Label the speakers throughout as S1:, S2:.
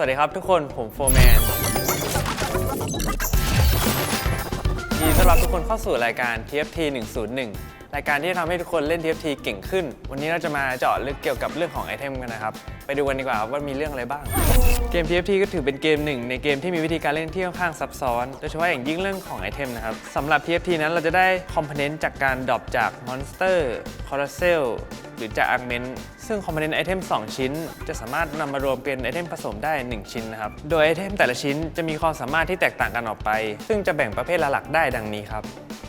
S1: วัสดีครับทุกคนผมโฟร์แมนยินดีต้อนรับทุกคนเข้าสู่รายการ TFT 101 รายการที่จะทำให้ทุกคนเล่น TFT เก่งขึ้น วันนี้เราจะมาเจาะลึกเกี่ยวกับเรื่องของไอเทมกันนะครับ ไปดูกันดีกว่าครับว่ามีเรื่องอะไรบ้าง เกม TFT ก็ถือเป็นเกมหนึ่งในเกมที่มีวิธีการเล่นที่ค่อนข้างซับซ้อน โดยเฉพาะอย่างยิ่งเรื่องของไอเทมนะครับสำหรับ TFT นั้นเราจะได้คอมโพเนนต์จากการดรอปจากมอนสเตอร์คอร์เซล หรือจากอาร์เมนซึ่งคอมโพเนนต์ไอเทม2 ชิ้น จะสามารถนำมารวมเป็นไอเทมผสมได้ 1 ชิ้นนะครับ โดยไอเทมแต่ละชิ้นจะมีความสามารถที่แตกต่างกันออกไป ซึ่งจะแบ่งประเภทหลักๆได้ดังนี้ครับ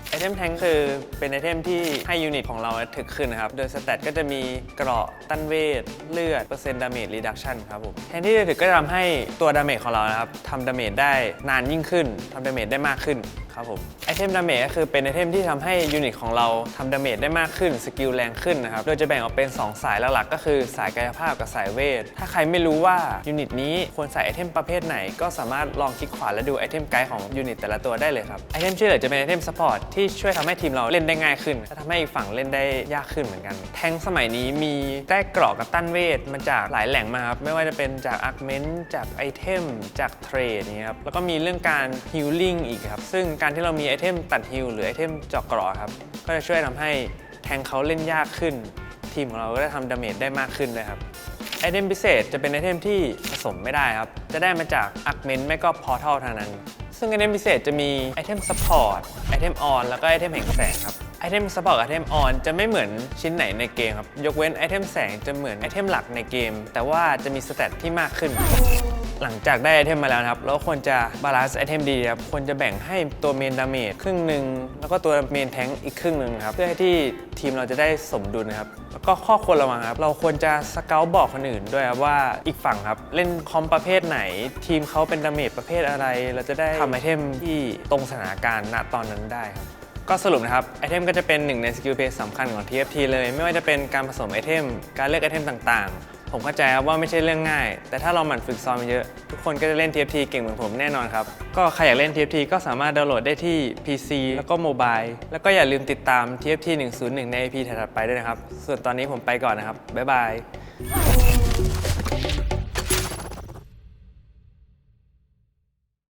S1: ไอเทมแทงคือเป็นไอเทมที่ให้ยูนิตของเราถึกขึ้นนะครับ โดยสแตทก็จะมีเกราะต้านเวท เลือด เปอร์เซ็นต์ดาเมจรีดักชันครับผมแทนที่จะถึกก็จะทำให้ตัวดาเมจของเรานะครับทำดาเมจได้นานยิ่งขึ้นทำดาเมจได้มากขึ้นครับผมไอเทมดาเมจก็คือเป็นไอเทมที่ทำให้ยูนิตของเราทำดาเมจได้มากขึ้นสกิลแรงขึ้นนะครับโดยจะแบ่งออกเป็น 2 สายหลักๆก็คือสายกายภาพกับสายเวท ถ้าใครไม่รู้ว่ายูนิตนี้ควรใส่ไอเทมประเภทไหน ก็สามารถลองคลิกขวาและดูไอเทมไกด์ของยูนิตแต่ละตัวได้เลยครับไอเทมที่เหลือจะเป็นไอเทมซัพพอร์ตที่ช่วยทำให้ทีมเราเล่นได้ง่ายขึ้นและทำให้อีกฝั่งเล่นได้ยากขึ้นเหมือนกัน แทงสมัยนี้มีได้เกราะกับต้านเวทมาจากหลายแหล่งมาครับไม่ว่าจะเป็นจากอาร์เมนต์จากไอเทมจากเทรดนี้ยครับแล้วก็มีเรื่องการฮิลลิ่งอีกครับซึ่งการที่เรามีไอเทมตัดฮิลหรือไอเทมเจาะกราะครับ ก็จะช่วยทำให้แทงเขาเล่นยากขึ้น ทีมของเราก็ได้ทำดาเมจได้มากขึ้นเลยครับไอเทมพิเศษจะเป็นไอเทมที่ผสมไม่ได้ครับ จะได้มาจากอักเมนไม่ก็พอร์ทัลเท่านั้น ซึ่งไอเทมพิเศษจะมีไอเทมซัพพอร์ตไอเทมออนแล้วก็ไอเทมแห่งแสงครับไอเทมซัพพอร์ตไอเทมออนจะไม่เหมือนชิ้นไหนในเกมครับ ยกเว้นไอเทมแสงจะเหมือนไอเทมหลักในเกม แต่ว่าจะมีสเตตที่มากขึ้น หลังจากได้ไอเทมมาแล้วนะครับเราควรจะบาลานซ์ไอเทมดีครับควรจะแบ่งให้ตัวเมนดาเมจครึ่งหนึ่งแล้วก็ตัวเมนแทงอีกครึ่งหนึ่งครับเพื่อให้ที่ทีมเราจะได้สมดุลนะครับแล้วก็ข้อควรระวังครับ เราควรจะสเกลบอกคนอื่นด้วยครับว่าอีกฝั่งครับ เล่นคอมประเภทไหน ทีมเขาเป็นดาเมจประเภทอะไร เราจะได้ทำไอเทมที่ตรงสถานการณ์ณตอนนั้นได้ครับก็สรุปนะครับ ไอเทมก็จะเป็นหนึ่งในสกิลเพย์สำคัญของ TFT เลย ไม่ว่าจะเป็นการผสมไอเทม การเลือกไอเทมต่างๆ ผมเข้าใจครับว่าไม่ใช่เรื่องง่าย แต่ถ้าเราหมั่นฝึกซ้อมเยอะทุกคนก็จะเล่น TFT เก่งเหมือนผมแน่นอนครับ ก็ใครอยากเล่น TFT ก็สามารถดาวน์โหลดได้ที่ PC แล้วก็โมบายแล้วก็อย่าลืมติดตาม TFT 101 ใน EP ถัดไปด้วยนะครับ ส่วนตอนนี้ผมไปก่อนนะครับ บ๊ายบาย